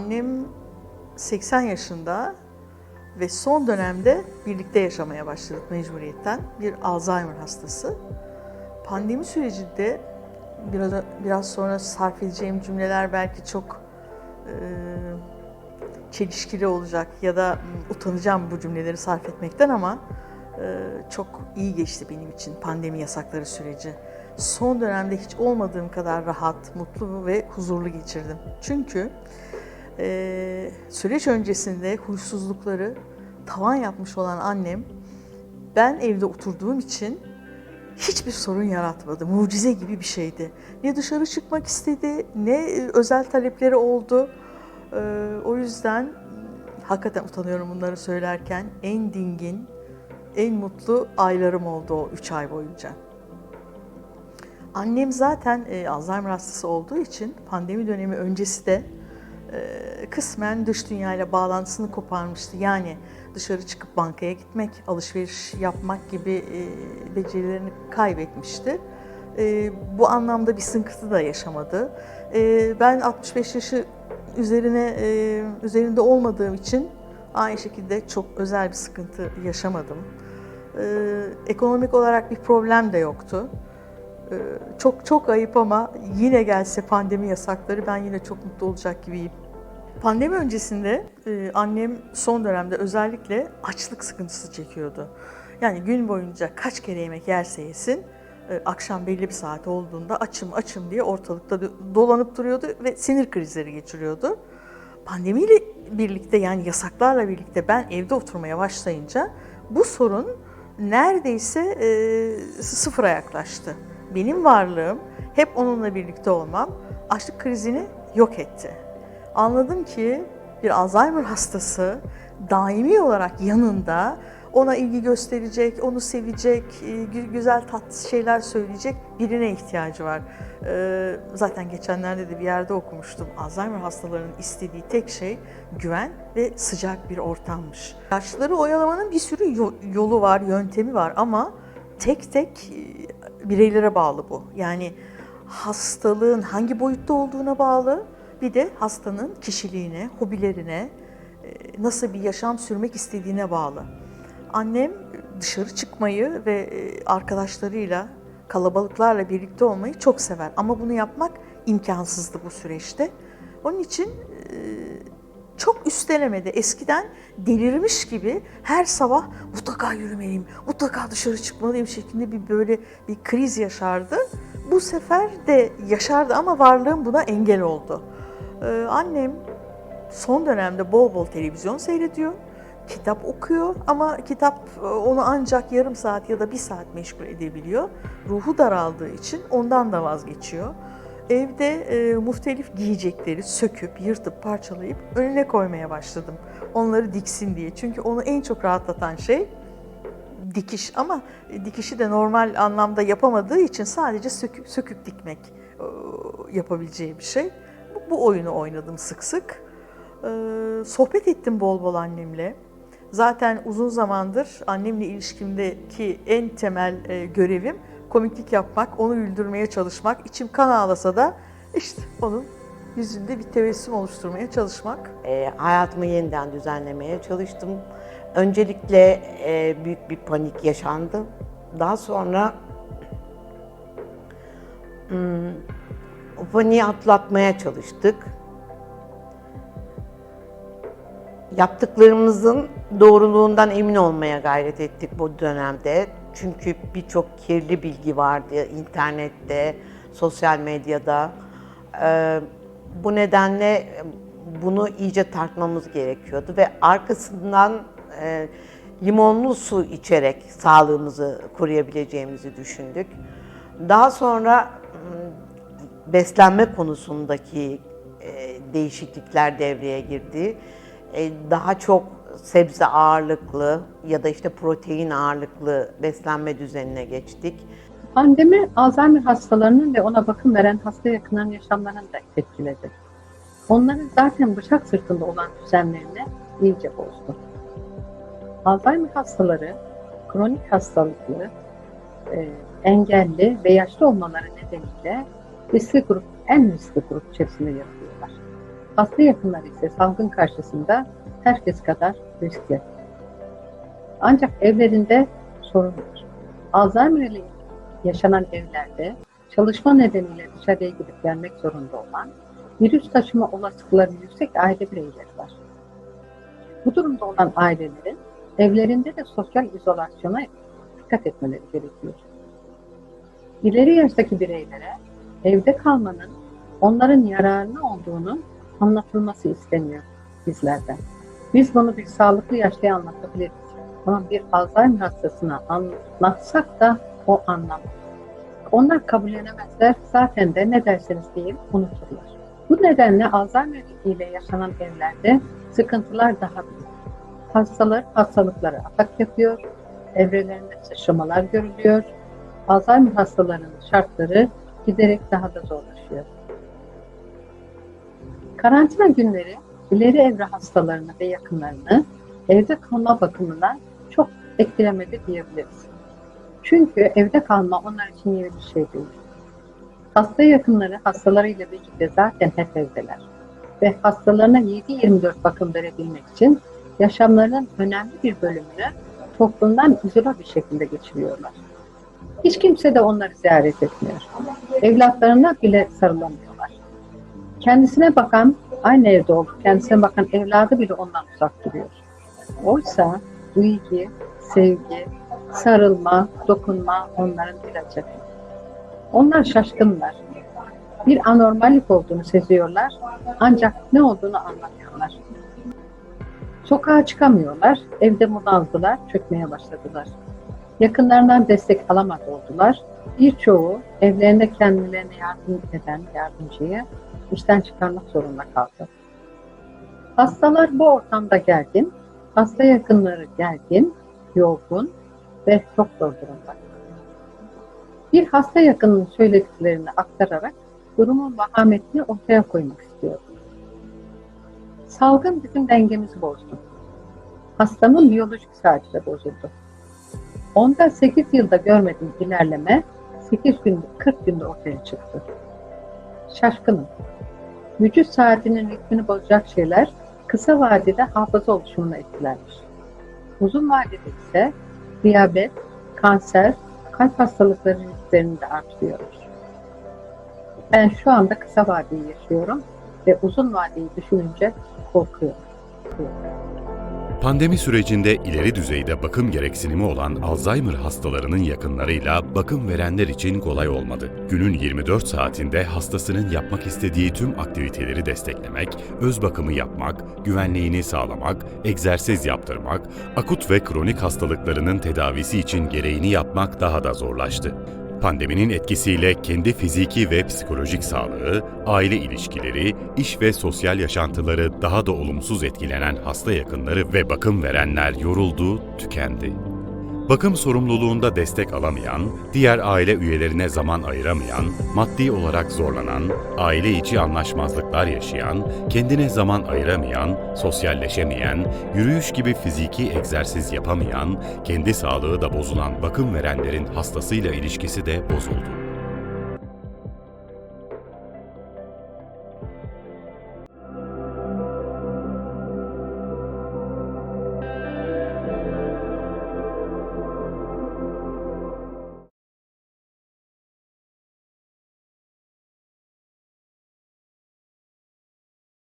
Annem 80 yaşında ve son dönemde birlikte yaşamaya başladık mecburiyetten. Bir Alzheimer hastası. Pandemi sürecinde biraz biraz sonra sarf edeceğim cümleler belki çok e, çelişkili olacak ya da utanacağım bu cümleleri sarf etmekten ama e, çok iyi geçti benim için pandemi yasakları süreci. Son dönemde hiç olmadığım kadar rahat, mutlu ve huzurlu geçirdim. Çünkü e, süreç öncesinde huysuzlukları tavan yapmış olan annem ben evde oturduğum için hiçbir sorun yaratmadı. Mucize gibi bir şeydi. Ne dışarı çıkmak istedi, ne e, özel talepleri oldu. Ee, o yüzden hakikaten utanıyorum bunları söylerken en dingin, en mutlu aylarım oldu o üç ay boyunca. Annem zaten e, Alzheimer hastası olduğu için pandemi dönemi öncesi de kısmen dış dünyayla bağlantısını koparmıştı. Yani dışarı çıkıp bankaya gitmek, alışveriş yapmak gibi becerilerini kaybetmişti. Bu anlamda bir sıkıntı da yaşamadı. Ben 65 yaşı üzerine üzerinde olmadığım için aynı şekilde çok özel bir sıkıntı yaşamadım. Ekonomik olarak bir problem de yoktu. E, çok çok ayıp ama yine gelse pandemi yasakları ben yine çok mutlu olacak gibiyim. Pandemi öncesinde e, annem son dönemde özellikle açlık sıkıntısı çekiyordu. Yani gün boyunca kaç kere yemek yerse yesin, e, akşam belli bir saat olduğunda açım açım diye ortalıkta do- dolanıp duruyordu ve sinir krizleri geçiriyordu. Pandemiyle birlikte yani yasaklarla birlikte ben evde oturmaya başlayınca bu sorun neredeyse e, sıfıra yaklaştı. Benim varlığım, hep onunla birlikte olmam açlık krizini yok etti. Anladım ki bir Alzheimer hastası daimi olarak yanında ona ilgi gösterecek, onu sevecek, e, gü- güzel tatlı şeyler söyleyecek birine ihtiyacı var. Ee, Zaten geçenlerde de bir yerde okumuştum. Alzheimer hastalarının istediği tek şey güven ve sıcak bir ortammış. Yaşlıları oyalamanın bir sürü yo- yolu var, yöntemi var ama tek tek e, bireylere bağlı bu. Yani hastalığın hangi boyutta olduğuna bağlı, bir de hastanın kişiliğine, hobilerine, e, nasıl bir yaşam sürmek istediğine bağlı. Annem dışarı çıkmayı ve e, arkadaşlarıyla, kalabalıklarla birlikte olmayı çok sever. Ama bunu yapmak imkansızdı bu süreçte. Onun için çok üstelemedi. Eskiden delirmiş gibi her sabah mutlaka yürümeliyim, mutlaka dışarı çıkmalıyım şeklinde bir böyle bir kriz yaşardı. Bu sefer de yaşardı ama varlığım buna engel oldu. Ee, annem son dönemde bol bol televizyon seyrediyor, kitap okuyor ama kitap e, onu ancak yarım saat ya da bir saat meşgul edebiliyor. Ruhu daraldığı için ondan da vazgeçiyor. Evde e, muhtelif giyecekleri söküp, yırtıp, parçalayıp önüne koymaya başladım. Onları diksin diye. Çünkü onu en çok rahatlatan şey dikiş ama dikişi de normal anlamda yapamadığı için sadece söküp, söküp dikmek e, yapabileceği bir şey. Bu, bu oyunu oynadım sık sık. E, sohbet ettim bol bol annemle. Zaten uzun zamandır annemle ilişkimdeki en temel e, görevim komiklik yapmak, onu güldürmeye çalışmak. İçim kan ağlasa da işte onun yüzünde bir tebessüm oluşturmaya çalışmak. E, hayatımı yeniden düzenlemeye çalıştım. Öncelikle e, büyük bir panik yaşandı. Daha sonra hmm, o paniği atlatmaya çalıştık. Yaptıklarımızın doğruluğundan emin olmaya gayret ettik bu dönemde. Çünkü birçok kirli bilgi vardı internette, sosyal medyada. Ee, bu nedenle bunu iyice tartmamız gerekiyordu ve arkasından e, limonlu su içerek sağlığımızı koruyabileceğimizi düşündük. Daha sonra m, beslenme konusundaki e, değişiklikler devreye girdi. E, daha çok sebze ağırlıklı ya da işte protein ağırlıklı beslenme düzenine geçtik. Pandemi Alzheimer hastalarının ve ona bakım veren hasta yakınlarının yaşamlarını da etkiledi. Onların zaten bıçak sırtında olan düzenlerini iyice bozdu. Alzheimer hastaları kronik hastalıklı, e, engelli ve yaşlı olmaları nedeniyle riskli grup, en riskli grup içerisinde yer alıyorlar. Hasta yakınları ise salgın karşısında herkes kadar riskli. Ancak evlerinde sorun var. Alzheimer ile yaşanan evlerde çalışma nedeniyle dışarıya gidip gelmek zorunda olan virüs taşıma olasılıkları yüksek aile bireyleri var. Bu durumda olan ailelerin evlerinde de sosyal izolasyona dikkat etmeleri gerekiyor. İleri yaştaki bireylere evde kalmanın onların yararına olduğunu anlatılması isteniyor bizlerden. Biz bunu bir sağlıklı yaşlıya anlatabiliriz. Ama bir Alzheimer hastasına anlatsak da o anlamaz. Onlar kabullenemezler. Zaten de ne derseniz deyin unuturlar. Bu nedenle Alzheimer ile yaşanan evlerde sıkıntılar daha büyük. Hastalar hastalıklara atak yapıyor, evrelerinde sıçramalar görülüyor. Alzheimer hastalarının şartları giderek daha da zorlaşıyor. Karantina günleri ileri evre hastalarını ve yakınlarını evde kalma bakımından çok etkilemedi diyebiliriz. Çünkü evde kalma onlar için yeni bir şey değil. Hasta yakınları hastalarıyla birlikte zaten hep evdeler. Ve hastalarına 7-24 bakım verebilmek için yaşamlarının önemli bir bölümünü toplumdan izole bir şekilde geçiriyorlar. Hiç kimse de onları ziyaret etmiyor. Evlatlarına bile sarılamıyorlar. Kendisine bakan, aynı evde olup kendisine bakan evladı bile ondan uzak duruyor. Oysa ilgi, sevgi, sarılma, dokunma onların ilacı. Onlar şaşkınlar. Bir anormallik olduğunu seziyorlar ancak ne olduğunu anlamıyorlar. Sokağa çıkamıyorlar, evde bunaldılar, çökmeye başladılar. Yakınlarından destek alamaz oldular. Birçoğu evlerinde kendilerine yardım eden yardımcıyı işten çıkarmak zorunda kaldı. Hastalar bu ortamda gergin, hasta yakınları gergin, yorgun ve çok zor durumda. Bir hasta yakınının söylediklerini aktararak durumun vahametini ortaya koymak istiyorum. Salgın bizim dengemizi bozdu. Hastamın biyolojik saati de bozuldu. Onda 8 yılda görmediğim ilerleme 8 günde 40 günde ortaya çıktı. Şaşkınım. Vücut saatinin ritmini bozacak şeyler kısa vadede hafıza oluşumunu etkilermiş. Uzun vadede ise diyabet, kanser, kalp hastalıkları risklerini de artırıyormuş. Ben şu anda kısa vadeyi yaşıyorum ve uzun vadeyi düşününce korkuyorum. Pandemi sürecinde ileri düzeyde bakım gereksinimi olan Alzheimer hastalarının yakınlarıyla bakım verenler için kolay olmadı. Günün 24 saatinde hastasının yapmak istediği tüm aktiviteleri desteklemek, öz bakımı yapmak, güvenliğini sağlamak, egzersiz yaptırmak, akut ve kronik hastalıklarının tedavisi için gereğini yapmak daha da zorlaştı. Pandeminin etkisiyle kendi fiziki ve psikolojik sağlığı, aile ilişkileri, iş ve sosyal yaşantıları daha da olumsuz etkilenen hasta yakınları ve bakım verenler yoruldu, tükendi. Bakım sorumluluğunda destek alamayan, diğer aile üyelerine zaman ayıramayan, maddi olarak zorlanan, aile içi anlaşmazlıklar yaşayan, kendine zaman ayıramayan, sosyalleşemeyen, yürüyüş gibi fiziki egzersiz yapamayan, kendi sağlığı da bozulan bakım verenlerin hastasıyla ilişkisi de bozuldu.